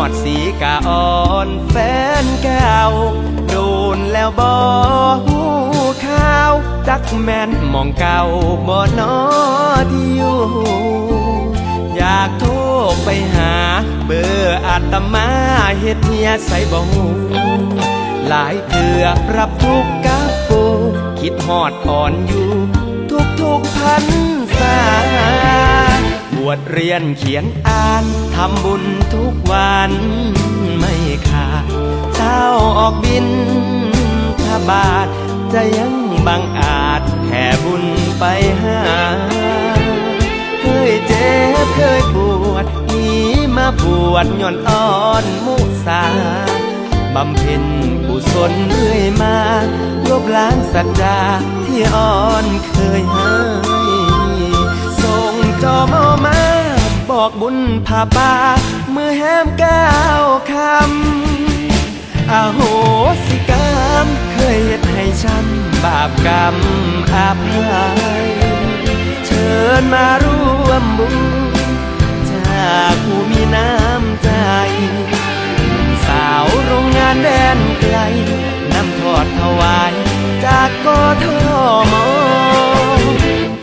อดสีกาอ่อนแฟนเก่าโดนแล้วบอหูข่าว จักแม่นมองเก่าบ่นอที่อยู่อยากโทรไปหา เบอร์อาตมาเฮ็ดเฮียใส่บ่หูหลายเถื่อปรับทุกกับปูคิดฮอดอ่อนอยู่ ทุกทุกๆพันษา วชเรียนเขียนอ่านทำบุญทุกวันไม่ขาดเช้าออกบินถ้าบาทจะยังบังอาจแผ่บุญไปหา เคยเจ็บเคยปวดหนีมาบวชย้อนอ่อนมุสาบำเพ็ญกุศลเรื่อยมาลบล้างสัจจาที่อ่อนเคยให้ส่งจอมอมา อกบุญพาป่าเมื่อแฮมก้าวคำอาโหสิกรรมเคยเฮ็ดให้ช้ำบาปกรรมอาภัยเชิญมาร่วมบุญ จากผู้มีน้ำใจ สาวโรงงานแดนไกลนำทอดถวายจากกทม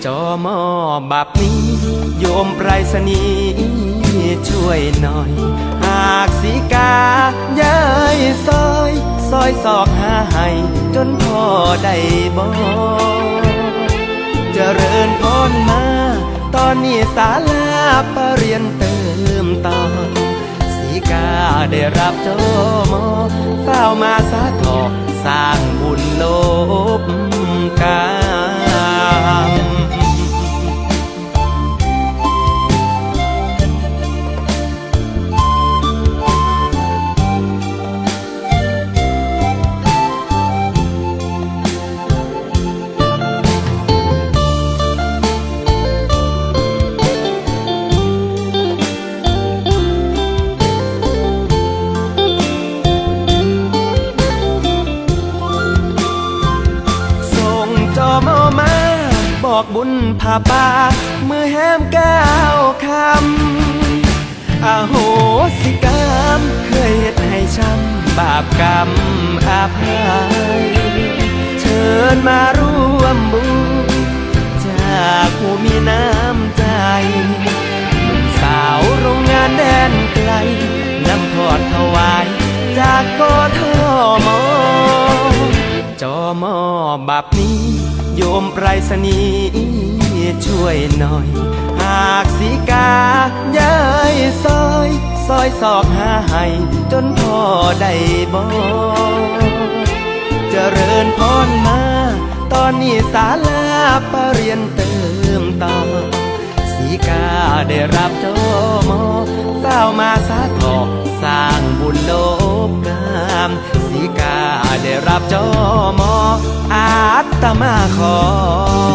จอมอบับนี้ โยมไปรษณีย ช่วยหน่อย หากสีกาเย้ยซอยซอยศอกหาให้จนพอได้บ่เจริญพรมา ตอนนี้ศาลาปรเรียนเติมต่อสีกาได้รับโจมอเฝ้ามาสาทอสร้างบุญโล อกบุญพาป่ามือแฮมก้าวคำอาโหสิกรรมเคยเฮ็ดให้ช้ำบาปกรรมอาภัยเชิญมาร่วมบุญจากผู้มีน้ำใจหนุ่มสาวโรงงานแดนไกลนำพอดถวายจากกทมจอมอบับนี้ โยมไปรษณีช่วยหน่อย หากสีกาย้ายซอยซอยศอกหาให้จนพ่อได้บ่เจริญพรมา ตอนนี้ศาลาปรเรียนเติมต่อสีกาได้รับโจมอเฝ้ามาสาทอสร้างบุญโลกกามีกาได้รับโจมออาตมาขอ